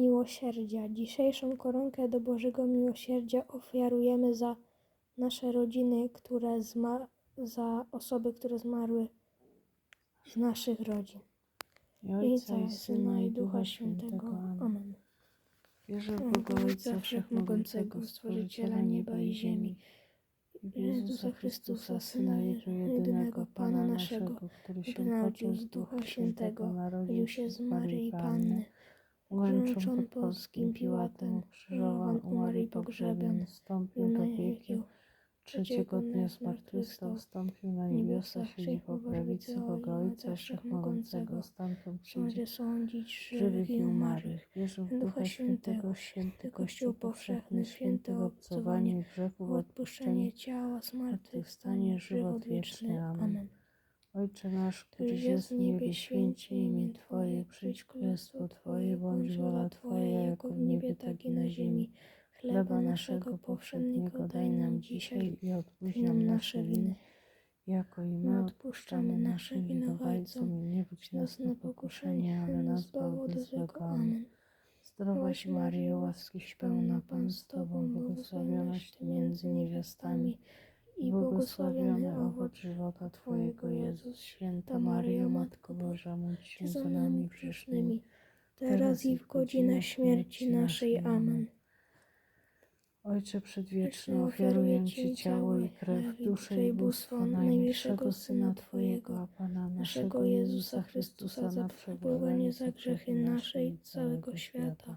miłosierdzia. Dzisiejszą koronkę do Bożego Miłosierdzia ofiarujemy za nasze rodziny, które zma- za osoby, które zmarły z naszych rodzin. I Ojca i Syna i Ducha Świętego. Amen. Wierzę w Boga Ojca Wszechmogącego, Stworzyciela nieba i ziemi, w Jezusa Chrystusa, Syna Jego jedynego, Pana naszego, który się począł z Ducha Świętego, narodził się z Maryi Panny, umęczon pod Polskim Piłatem, krzyżowan, umarł i pogrzebion, wstąpił do piekieł, trzeciego dnia zmartwychwstał, wstąpił na niebiosa, siedzi po prawicy Boga Ojca Wszechmogącego, stamtąd przyjdzie. sądzić żywych i umarłych. Wierzę w Ducha Świętego, święty Kościół powszechny, święte obcowanie grzechów, odpuszczenie ciała, zmartwychwstanie, żywot wieczny. Amen. Ojcze nasz, któryś jest w niebie, święcie imię Twoje, przyjdź królestwo Twoje, bądź wola Twoja, jako w niebie, tak i na ziemi. Chleba naszego powszedniego daj nam dzisiaj i odpuść nam nasze winy, jako i my odpuszczamy naszym winowajcom. i Nie budź nas na pokuszenie, ale nas zbaw od złego. Amen. Zdrowaś Maryjo, łaskiś pełna Pan z Tobą, błogosławionaś Ty między niewiastami i błogosławiony owoc żywota Twojego, Jezus. Święta Maryjo, Matko Boża, módl się za nami grzesznymi, teraz i w godzinę śmierci naszej. Amen. Ojcze Przedwieczny, ofiaruję Ci ciało i krew, duszę i bóstwo najmilszego Syna Twojego, a Pana naszego Jezusa Chrystusa za przebływanie za grzechy nasze i całego świata.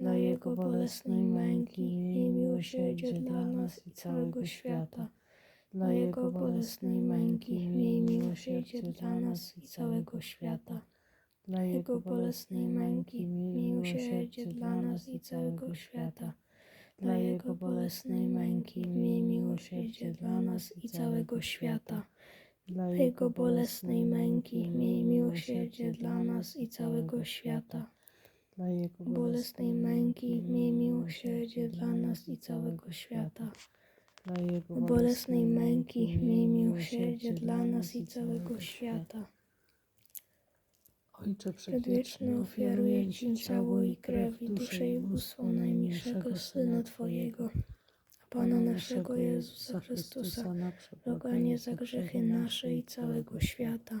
Dla Jego bolesnej męki miej miłosierdzie dla nas i całego świata. Dla Jego bolesnej męki miej miłosierdzie dla nas i całego świata. Dla Jego bolesnej męki miłosierdzie dla nas i całego świata. Dla Jego bolesnej męki miłosierdzie dla nas i całego świata. Dla Jego bolesnej męki miłosierdzie dla nas i całego świata. Dla Jego Bolesnej męki miej miłosierdzie dla nas i całego świata. Dla Jego Bolesnej męki miej miłosierdzie dla nas i całego świata. Ojcze Przedwieczny ofiaruję Ci ciało i krew i duszę i bóstwo najmilszego Syna Twojego, Pana naszego Jezusa Chrystusa, na błaganie za grzechy nasze i całego świata.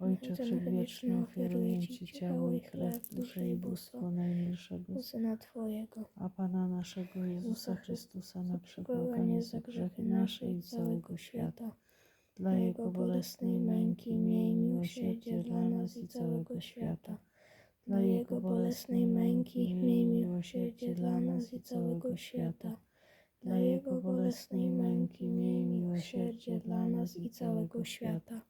Ojcze Przedwieczny, ofiaruję Ci ciało i krew, duszę i bóstwo najmilszego Syna Twojego, a Pana naszego Jezusa Chrystusa na przebłaganie za grzechy nasze i całego świata. Dla Jego bolesnej męki miej miłosierdzie dla nas i całego świata. Dla Jego bolesnej męki miej miłosierdzie dla nas i całego świata. Dla Jego bolesnej męki miej miłosierdzie dla nas i całego świata.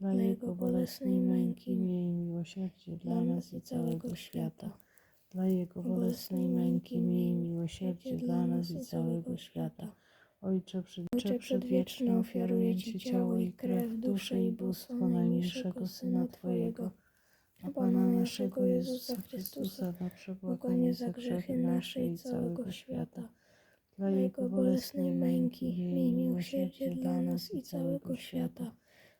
Dla Jego bolesnej męki, miej miłosierdzie dla nas i całego świata. Dla Jego bolesnej męki, miej miłosierdzie dla nas i całego świata. Ojcze Ojcze Przedwieczny, ofiaruję Ci ciało i krew, duszę i bóstwo najmilszego Syna Twojego, a Pana naszego Jezusa Chrystusa na przebłaganie za grzechy nasze i całego świata. Dla Jego bolesnej męki, miej miłosierdzie dla nas i całego świata.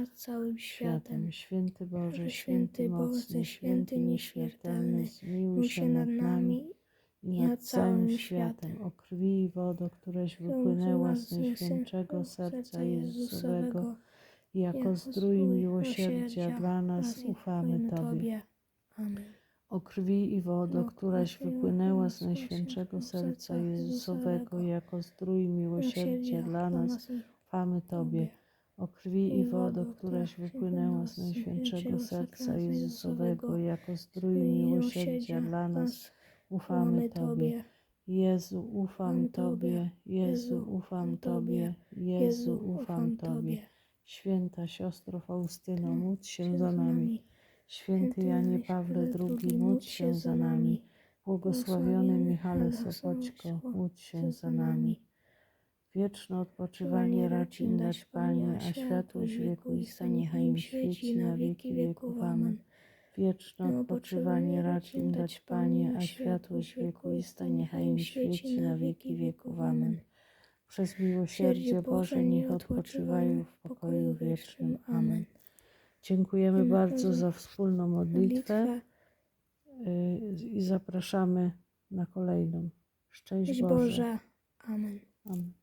nad całym światem. Święty Boże, święty mocny, święty nieśmiertelny, zmiłuj się nad nami i nad całym światem. O krwi i wodo, któreś wypłynęła z najświętszego serca Jezusowego, jako zdrój miłosierdzia dla nas ufamy Tobie. Amen. O krwi i wodo, któraś wypłynęła z najświętszego serca Jezusowego, jako zdrój miłosierdzia dla nas ufamy Tobie. O krwi i wodo, któraś wypłynęła z najświętszego serca Jezusowego, jako zdrój miłosierdzia dla nas. ufamy Tobie. Jezu, ufam Tobie, Jezu, ufam Tobie, Jezu, ufam Tobie. Święta siostro Faustyno, módl się za nami. Święty Janie Pawle II, módl się za nami. Błogosławiony Michale Sopoćko, módl się za nami. Wieczne odpoczywanie racz im dać Panie, a światłość wiekuista niechaj im świeci na wieki wieków. Amen. Wieczne odpoczywanie racz im dać Panie, a światłość wiekuista niechaj im świeci na wieki wieków. Amen. Przez miłosierdzie Boże niech odpoczywają w pokoju wiecznym. Amen. Dziękujemy bardzo za wspólną modlitwę y, i zapraszamy na kolejną. Szczęść Boże. Boże. Amen. Amen.